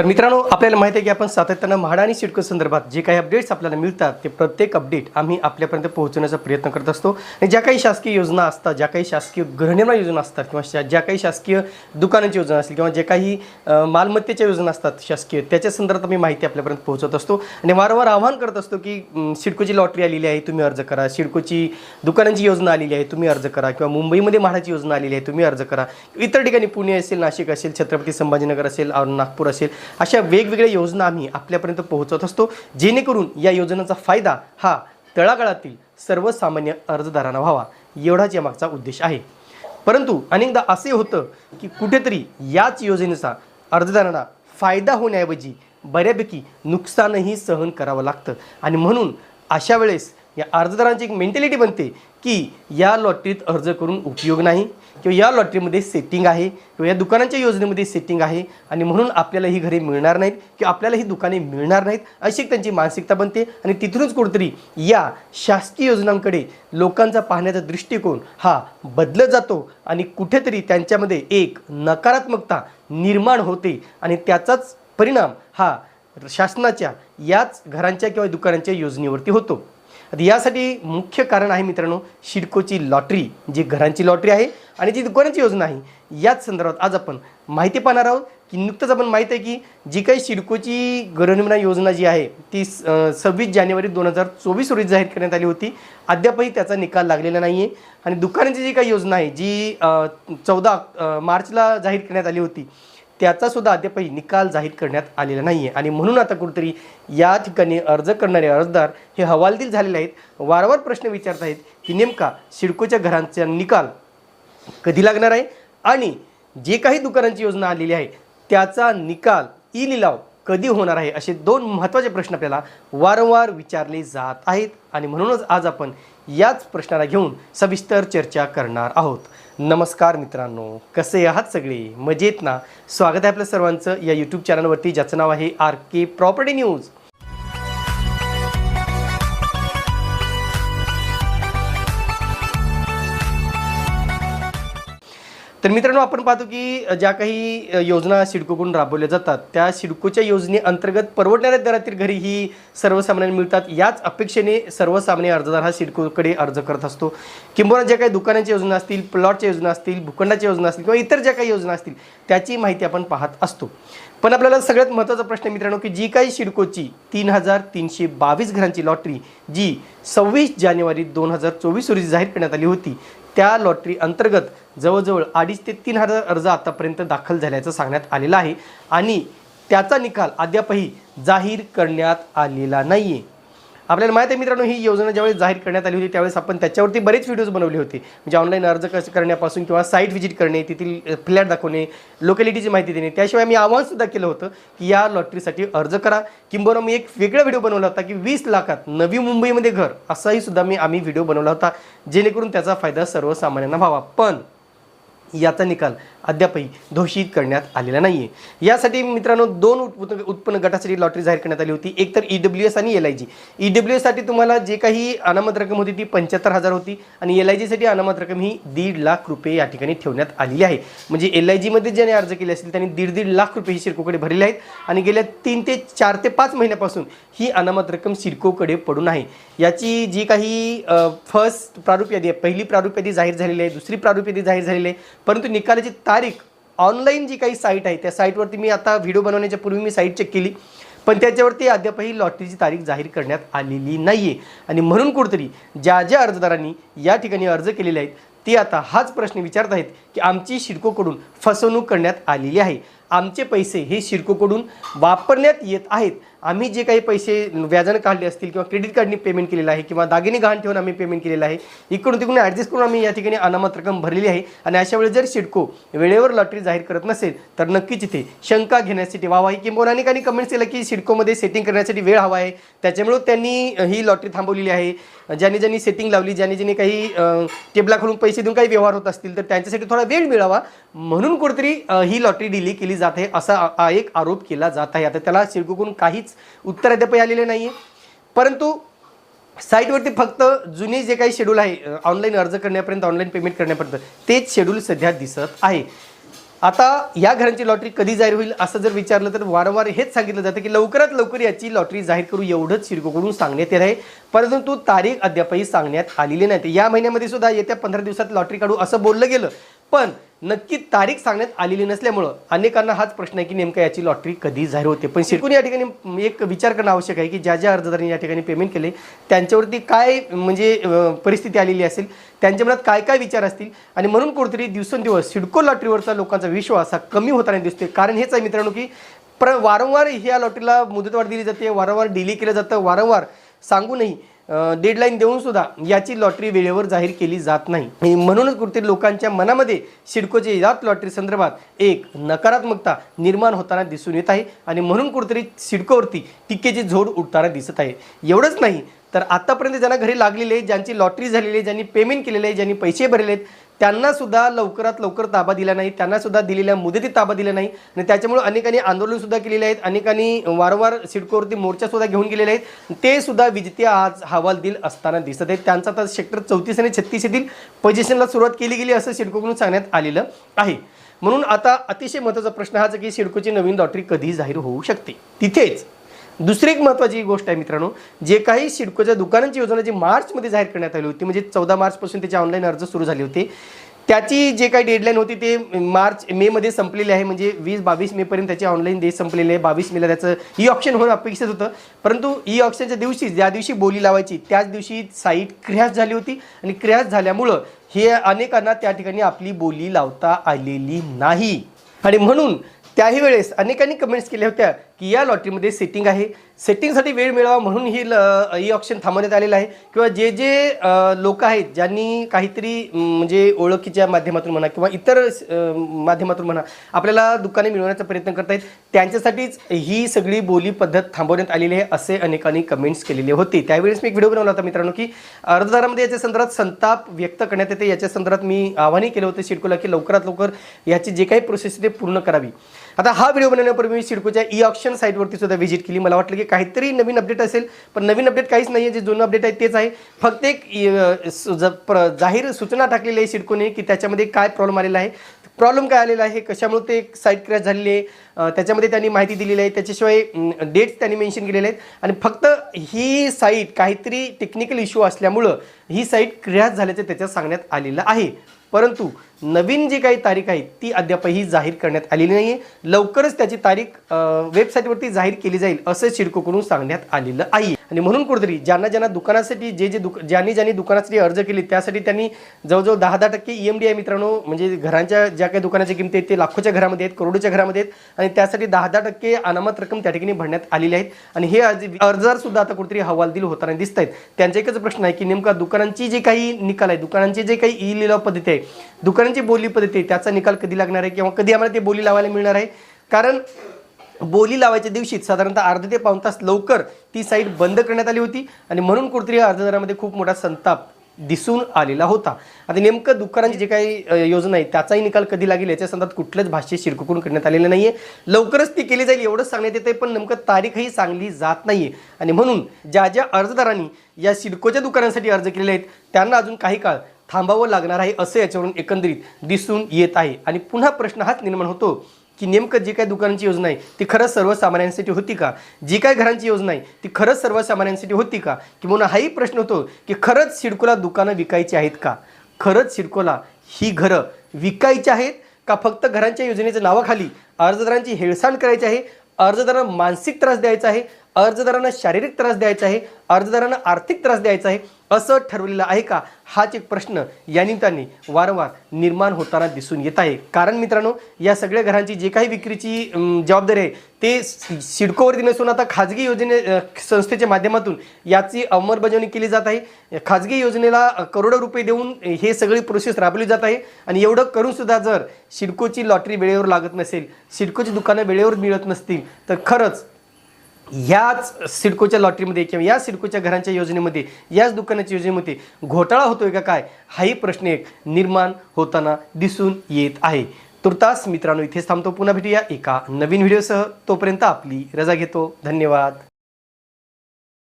तर मित्रांनो आपल्याला माहिती आहे की आपण सातत्यानं म्हाडा आणि सिडको संदर्भात जे काही अपडेट्स आपल्याला मिळतात ते प्रत्येक अपडेट आम्ही आपल्यापर्यंत पोहोचवण्याचा प्रयत्न करत असतो. आणि ज्या काही शासकीय योजना असतात ज्या काही शासकीय गृहनिर्माण योजना असतात किंवा शा- ज्या काही शासकीय दुकानांची योजना असतील किंवा जे काही मालमत्तेच्या योजना असतात शासकीय त्याच्या संदर्भात आम्ही माहिती आपल्यापर्यंत पोहोचवत असतो. आणि वारंवार आवाहन करत असतो की सिडकोची लॉटरी आलेली आहे तुम्ही अर्ज करा. सिडकोची दुकानांची योजना आलेली आहे तुम्ही अर्ज करा. किंवा मुंबईमध्ये म्हाडाची योजना आलेली आहे तुम्ही अर्ज करा. इतर ठिकाणी पुणे असेल नाशिक असेल छत्रपती संभाजीनगर असेल नागपूर असेल अशा वेगवेगळ्या योजना आम्ही आपल्यापर्यंत पोहोचवत असतो जेणेकरून या योजनांचा फायदा हा तळागाळातील सर्वसामान्य अर्जदारांना व्हावा एवढाच या मागचा उद्देश आहे. परंतु अनेकदा असे होतं की कुठेतरी याच योजनेचा अर्जदारांना फायदा होण्याऐवजी बऱ्यापैकी नुकसानही सहन करावं लागतं. आणि म्हणून अशा वेळेस या अर्जदारांची एक मेंटॅलिटी बनते की या लॉटरीत अर्ज करून उपयोग नाही किंवा या लॉटरीमध्ये सेटिंग आहे किंवा या दुकानांच्या योजनेमध्ये सेटिंग आहे आणि म्हणून आपल्याला ही घरे मिळणार नाहीत किंवा आपल्याला ही दुकाने मिळणार नाहीत अशी एक त्यांची मानसिकता बनते. आणि तिथूनच कुठेतरी या शासकीय योजनांकडे लोकांचा पाहण्याचा दृष्टिकोन हा बदलत जातो आणि कुठेतरी त्यांच्यामध्ये एक नकारात्मकता निर्माण होते आणि त्याचाच परिणाम हा शासनाच्या याच घरांच्या किंवा दुकानांच्या योजनेवरती होतो. आता यासाठी मुख्य कारण आहे मित्रांनो शिडकोची लॉटरी जी घरांची लॉटरी आहे आणि जी दुकानाची योजना आहे. याच संदर्भात आज आपण माहिती पाहणार आहोत की नुकतंच आपण माहीत आहे की जी काही सिडकोची गृहनिर्माण योजना जी आहे ती सव्वीस जानेवारी दोन हजार चोवीस रोजी जाहीर करण्यात आली होती. अद्यापही त्याचा निकाल लागलेला नाही आहे आणि दुकानाची जी काही योजना आहे जी चौदा मार्चला जाहीर करण्यात आली होती त्याचा सुद्धा अद्यापही निकाल जाहीर करण्यात आलेला नाही आहे आणि म्हणून आता कुठेतरी या ठिकाणी अर्ज करणारे अर्जदार हे हवालदिल झालेले आहेत. वारंवार प्रश्न विचारत आहेत की नेमका सिडकोच्या घरांचा निकाल कधी लागणार आहे? आणि जे काही दुकानांची योजना आलेली आहे त्याचा निकाल ई लिलाव कधी होणार आहे? असे दोन महत्त्वाचे प्रश्न आपल्याला वारंवार विचारले जात आहेत. आणि म्हणूनच आज आपण याच प्रश्नाला घेऊन सविस्तर चर्चा करणार आहोत. नमस्कार मित्रांनो कसे आहात सगळे? मजेत ना? स्वागत आहे आपल्या सर्वांचं या यूट्यूब चॅनलवरती ज्याचं नाव आहे आर के प्रॉपर्टी न्यूज तर मित्रांनो आपण पाहतो की ज्या काही योजना सिडकोकडून राबवल्या जातात त्या सिडकोच्या योजनेअंतर्गत परवडणाऱ्या दरातील घरी ही सर्वसामान्यांना मिळतात. याच अपेक्षेने सर्वसामान्य अर्जदार हा सिडकोकडे अर्ज करत असतो. किंबहुना ज्या काही दुकानाच्या योजना असतील प्लॉटच्या योजना असतील भूखंडाच्या योजना असतील किंवा इतर ज्या काही योजना असतील त्याची माहिती आपण पाहत असतो. पण आपल्याला सगळ्यात महत्त्वाचा प्रश्न मित्रांनो की जी काही सिडकोची तीन हजार तीनशे बावीस घरांची लॉटरी जी सव्वीस जानेवारी दोन हजार चोवीस रोजी जाहीर करण्यात आली होती त्या लॉटरी अंतर्गत जवळजवळ अडीच ते तीन हजार अर्ज आतापर्यंत दाखल झाल्याचं सांगण्यात आलेलं आहे. आणि त्याचा निकाल अद्यापही जाहीर करण्यात आलेला नाही आहे आपल्याला माहिती आहे मित्रांनो ही योजना ज्यावेळेस जाहीर करण्यात आली होती त्यावेळेस आपण त्याच्यावरती बरेच व्हिडिओज बनवले होते. म्हणजे ऑनलाईन अर्ज कसं करण्यापासून किंवा साईट व्हिजिट करणे तेथील फ्लॅट दाखवणे लोकॅलिटीची माहिती देणे त्याशिवाय मी आव्हानसुद्धा केलं होतं की या लॉटरीसाठी अर्ज करा. किंबहुना मी एक वेगळा व्हिडिओ बनवला होता की वीस लाखात नवी मुंबईमध्ये घर असाही सुद्धा मी आम्ही व्हिडिओ बनवला होता जेणेकरून त्याचा फायदा सर्वसामान्यांना व्हावा. पण याचा निकाल अद्यापही घोषित करण्यात आलेला नाही आहे यासाठी मित्रांनो दोन उत्पन्न उत्पन्न गटासाठी लॉटरी जाहीर करण्यात आली होती. एक तर ई एस आणि L I G E W एससाठी तुम्हाला जे काही अनामत रक्कम होती ती पंच्याहत्तर हजार होती आणि एल आय जीसाठी अनामत रक्कम ही दीड लाख रुपये या ठिकाणी ठेवण्यात आलेली आहे. म्हणजे एल आय जीमध्ये ज्याने अर्ज केले असतील त्यांनी दीड दीड लाख रुपये ही सिडकोकडे भरलेले आहेत आणि गेल्या तीन ते चार ते पाच महिन्यापासून ही अनामत रक्कम सिडकोकडे पडून आहे. याची जी काही फर्स्ट प्रारूप यादी आहे पहिली प्रारूप यादी जाहीर झालेली आहे दुसरी प्रारूप यादी जाहीर झालेली आहे परंतु निकालाची तारीख ऑनलाईन जी काही साईट आहे त्या साईटवरती मी आता व्हिडिओ बनवण्याच्या पूर्वी मी साईट चेक केली पण त्याच्यावरती अद्यापही लॉटरीची तारीख जाहीर करण्यात आलेली नाही आहे आणि म्हणून कुठेतरी ज्या ज्या अर्जदारांनी या ठिकाणी अर्ज केलेले आहेत ते आता हाच प्रश्न विचारत आहेत की आमची शिडकोकडून फसवणूक करण्यात आलेली आहे. आमचे पैसे हे शिडकोकडून वापरण्यात येत आहेत. आम्ही जे काही पैसे व्याजानं काढले असतील किंवा क्रेडिट कार्डने पेमेंट केलेलं आहे किंवा दागिने गहाण ठेवून आम्ही पेमेंट केलेलं आहे इकडून तिकडून ॲडजस्ट करून आम्ही या ठिकाणी अनामत रक्कम भरलेली आहे. आणि अशा वेळेस जर सिडको वेळेवर लॉटरी जाहीर करत नसेल तर नक्कीच इथे शंका घेण्यासाठी वाव आहे किंवा अनेकांनी कमेंट्स केलं की सिडकोमध्ये सेटिंग करण्यासाठी वेळ हवा आहे. त्याच्यामुळे त्यांनी ही लॉटरी थांबवलेली आहे. ज्यांनी ज्यांनी सेटिंग लावली ज्यांनी ज्यांनी काही टेबलाखालून टेबलाकडून पैसे देऊन काही व्यवहार होत असतील तर त्यांच्यासाठी थोडा वेळ मिळावा. म्हणून कुठेतरी ही लॉटरी डिले केली जात आहे असा एक आरोप केला जात आहे. आता त्याला सिडकोकडून काहीच उत्तर अद्याप आलेले नाही आहे परंतु साईटवरती फक्त जुने जे काही शेड्यूल आहे ऑनलाईन अर्ज करण्यापर्यंत ऑनलाईन पेमेंट करण्यापर्यंत तेच शेड्यूल सध्या दिसत आहे. आता या घरांची लॉटरी कधी जाहीर होईल असं जर विचारलं तर वारंवार हेच सांगितलं जातं की लवकरात लवकर याची लॉटरी जाहीर करू एवढंच सिडकोकडून सांगण्यात येत आहे. परंतु तारीख अद्यापही सांगण्यात आलेली नाही या महिन्यामध्ये सुद्धा येत्या पंधरा दिवसात लॉटरी काढू असं बोललं गेलं. पण नक्की तारीख सांगण्यात आलेली नसल्यामुळं अनेकांना हाच प्रश्न आहे की नेमकं याची लॉटरी कधी जाहीर होते. पण शिरकून या ठिकाणी एक विचार करणं आवश्यक आहे की ज्या ज्या अर्जदारांनी या ठिकाणी पेमेंट केले त्यांच्यावरती काय म्हणजे परिस्थिती आलेली असेल त्यांच्या मनात काय काय विचार असतील? आणि म्हणून कुठेतरी दिवसेंदिवस सिडको लॉटरीवरचा लोकांचा विश्वास हा कमी होताना दिसतोय. कारण हेच आहे मित्रांनो की प्र वारंवार ह्या लॉटरीला मुदतवाढ दिली जाते वारंवार डिले केलं जातं वारंवार सांगूनही डेडलाईन देऊन सुद्धा याची लॉटरी वेळेवर जाहीर केली जात नाही. म्हणूनच कुठेतरी लोकांच्या मनामध्ये सिडकोचे याच लॉटरी संदर्भात एक नकारात्मकता निर्माण होताना दिसून येत आहे आणि म्हणून कुठेतरी सिडकोवरती टीकेची झोड उठताना दिसत आहे. एवढंच नाही तर आतापर्यंत ज्यांना घरी लागलेले आहे, ज्यांची लॉटरी झालेली आहे ज्यांनी पेमेंट केलेले आहे ज्यांनी पैसे भरलेले आहेत त्यांना सुद्धा लवकरात लवकर ताबा दिला नाही त्यांना सुद्धा दिलेल्या मुदतीत ताबा दिला नाही. आणि त्याच्यामुळे अनेकांनी आंदोलन सुद्धा केलेले आहेत अनेकांनी वारंवार सिडकोवरती मोर्चा सुद्धा घेऊन गेलेले आहेत. ते सुद्धा विजेते आज हवाल दिल असताना दिसत आहेत. त्यांचा आता सेक्टर चौतीस आणि छत्तीस येथील पोझिशनला सुरुवात केली गेली असं सिडकोकडून सांगण्यात आलेलं आहे. म्हणून आता अतिशय महत्त्वाचा प्रश्न हाच की सिडकोची नवीन लॉटरी कधी जाहीर होऊ शकते. तिथेच दुसरी एक महत्त्वाची गोष्ट आहे मित्रांनो जे काही सिडकोच्या दुकानांची योजना जी मार्चमध्ये जाहीर करण्यात आली होती म्हणजे चौदा मार्चपासून त्याचे ऑनलाईन अर्ज सुरू झाले होते त्याची जे काही डेडलाईन होती ते मार्च मेमध्ये संपलेली आहे म्हणजे वीस बावीस मेपर्यंत त्याचे ऑनलाईन देश संपलेले आहे बावीस मेला त्याचं ई ऑप्शन होणं अपेक्षित होतं परंतु ई ऑप्शनच्या दिवशी ज्या दिवशी बोली लावायची त्याच दिवशी साईट क्रॅश झाली होती आणि क्रॅश झाल्यामुळं हे अनेकांना त्या ठिकाणी आपली बोली लावता आलेली नाही. आणि म्हणून त्याही वेळेस अनेकांनी कमेंट्स केल्या होत्या की या लॉटरीमध्ये सेटिंग आहे. सेटिंगसाठी वेळ मिळावा म्हणून ही ल ई ऑप्शन थांबवण्यात आलेलं आहे. किंवा जे जे लोक आहेत ज्यांनी काहीतरी म्हणजे ओळखीच्या माध्यमातून म्हणा किंवा इतर माध्यमातून म्हणा आपल्याला दुकाने मिळवण्याचा प्रयत्न करतायत त्यांच्यासाठीच ही सगळी बोली पद्धत थांबवण्यात आलेली आहे असे अनेकांनी कमेंट्स केलेले होते. त्यावेळेस मी एक व्हिडिओ बनवला होता मित्रांनो की अर्जदारामध्ये याच्या संदर्भात संताप व्यक्त करण्यात येते. याच्या संदर्भात मी आव्हानही केलं होतं सिडकोला की लवकरात लवकर याची जे काही प्रोसेस ते पूर्ण करावी. आता हा व्हिडिओ बनवण्यापूर्वी मी सिडकोच्या ई ऑप्शन साईटवरती सुद्धा व्हिजिट केली. मला वाटलं की काहीतरी नवीन अपडेट असेल पण नवीन अपडेट काहीच नाही आहे जे जुनं अपडेट आहे तेच आहे. फक्त एक प्र- जाहीर सूचना टाकलेली आहे सिडकोने की त्याच्यामध्ये काय प्रॉब्लेम आलेला आहे. प्रॉब्लेम काय आलेला आहे? कशामुळे ते साईट क्रॅश झालेली आहे? त्याच्यामध्ये त्यांनी माहिती दिलेली आहे. त्याच्याशिवाय डेट्स त्यांनी मेन्शन केलेले आहेत. आणि फक्त ही साईट काहीतरी टेक्निकल इश्यू असल्यामुळं ही साईट क्रॅश झाल्याचं त्याच्यात सांगण्यात आलेलं आहे. परंतु नवीन जी काही तारीख आहे ती अद्यापही जाहीर करण्यात आलेली नाही आहे लवकरच त्याची तारीख वेबसाईटवरती जाहीर केली जाईल असं सिडकोकडून सांगण्यात आलेलं आहे. आणि म्हणून कुठेतरी ज्यांना ज्यांना दुकानासाठी जे जे दुक ज्यांनी ज्यांनी दुकानासाठी अर्ज केले त्यासाठी त्यांनी जवळजवळ दहा दहा टक्के ई एम डी आहे मित्रांनो म्हणजे घरांच्या ज्या काही दुकानाच्या किमती आहेत ते लाखोच्या घरामध्ये आहेत करोडोच्या घरामध्ये आहेत आणि त्यासाठी दहा दहा टक्के अनामत रक्कम त्या ठिकाणी भरण्यात आलेली आहेत आणि हे अर्ज अर्जदार सुद्धा आता कुठेतरी हवालदिल होताना दिसत आहेत त्यांचा एकच प्रश्न आहे की नेमका दुकानांची जे काही निकाल आहे दुकानांची जे काही ई लिलाव पद्धती आहे दुकानांची बोली पद्धती आहे त्याचा निकाल कधी लागणार आहे किंवा कधी आम्हाला ते बोली लावायला मिळणार आहे? कारण बोली लावायच्या दिवशी साधारणतः अर्धा ते पाऊण तास लवकर ती साईट बंद करण्यात आली होती आणि म्हणून कुठेतरी या अर्जदारामध्ये खूप मोठा संताप दिसून आलेला होता. आता नेमकं दुकानांची जे काही योजना आहे त्याचाही निकाल कधी लागेल? याच्या संदर्भात कुठलंच भाष्य शिरकुकून करण्यात आलेलं नाही आहे लवकरच ती केली जाईल एवढंच सांगण्यात येते पण नेमकं तारीखही सांगली जात नाहीये. आणि म्हणून ज्या ज्या अर्जदारांनी या सिडकोच्या दुकानांसाठी अर्ज केलेले आहेत त्यांना अजून काही काळ थांबावं लागणार आहे असं याच्यावरून एकंदरीत दिसून येत आहे. आणि पुन्हा प्रश्न हाच निर्माण होतो की नेमकं जी काही दुकानांची योजना आहे ती खरंच सर्वसामान्यांसाठी होती का? जी काही घरांची योजना आहे ती खरंच सर्वसामान्यांसाठी होती का? किंवा हाही प्रश्न होतो की खरंच सिडकोला दुकानं विकायची आहेत का? खरंच सिडकोला ही घरं विकायची आहेत का फक्त घरांच्या योजनेच्या नावाखाली अर्जदारांची हेळसांड करायची आहे? अर्जदारांना मानसिक त्रास द्यायचा आहे? अर्जदारांना शारीरिक त्रास द्यायचा आहे अर्जदारांना आर्थिक त्रास द्यायचा आहे असं ठरवलेलं आहे का? हाच एक प्रश्न या निमित्ताने वारंवार निर्माण होताना दिसून येत आहे. कारण मित्रांनो या सगळ्या घरांची जे काही विक्रीची जबाबदारी आहे ते सिडकोवरती नसून आता खाजगी योजने संस्थेच्या माध्यमातून याची अंमलबजावणी केली जात आहे. खाजगी योजनेला करोडो रुपये देऊन हे सगळी प्रोसेस राबवली जात आहे. आणि एवढं करूनसुद्धा जर सिडकोची लॉटरी वेळेवर लागत नसेल सिडकोची दुकानं वेळेवर मिळत नसतील तर खरंच ह्याच सिडकोच्या लॉटरीमध्ये किंवा या सिडकोच्या घरांच्या योजनेमध्ये याच दुकानाच्या योजनेमध्ये घोटाळा होतोय का काय? हाही प्रश्न एक निर्माण होताना दिसून येत आहे. तुर्तास मित्रांनो इथेच थांबतो. पुन्हा भेटूया एका नवीन व्हिडिओसह. तोपर्यंत आपली रजा घेतो. धन्यवाद.